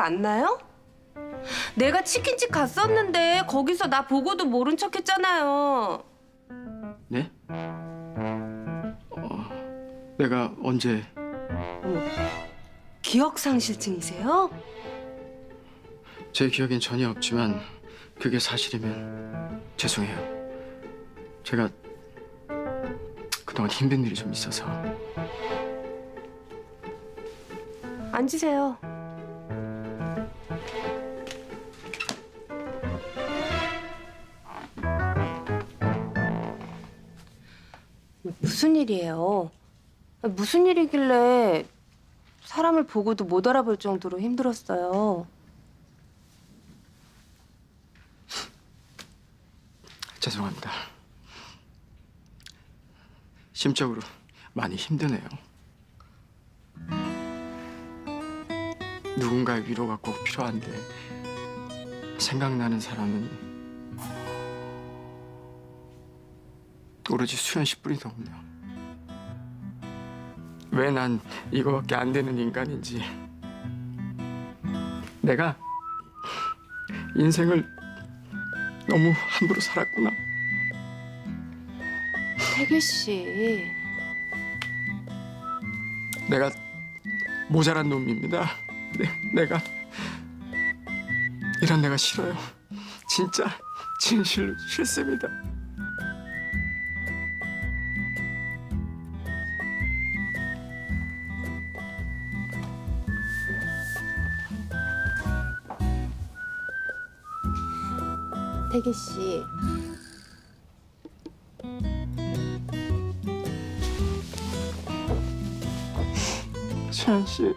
안 나요? 내가 치킨집 갔었는데 거기서 나 보고도 모른 척 했잖아요. 네? 어, 내가 언제 기억상실증이세요? 제 기억엔 전혀 없지만 그게 사실이면 죄송해요. 제가 그동안 힘든 일이 좀 있어서 앉으세요. 무슨 일이에요? 무슨 일이길래 사람을 보고도 못 알아볼 정도로 힘들었어요. 죄송합니다. 심적으로 많이 힘드네요. 누군가의 위로가 꼭 필요한데 생각나는 사람은 오로지 수현 씨뿐이더군요. 왜 난 이거밖에 안 되는 인간인지 내가 인생을 너무 함부로 살았구나. 태기 씨, 내가 모자란 놈입니다. 네, 내가 이런 내가 싫어요. 진짜 진실로 싫습니다. 태기 씨. 수현 씨.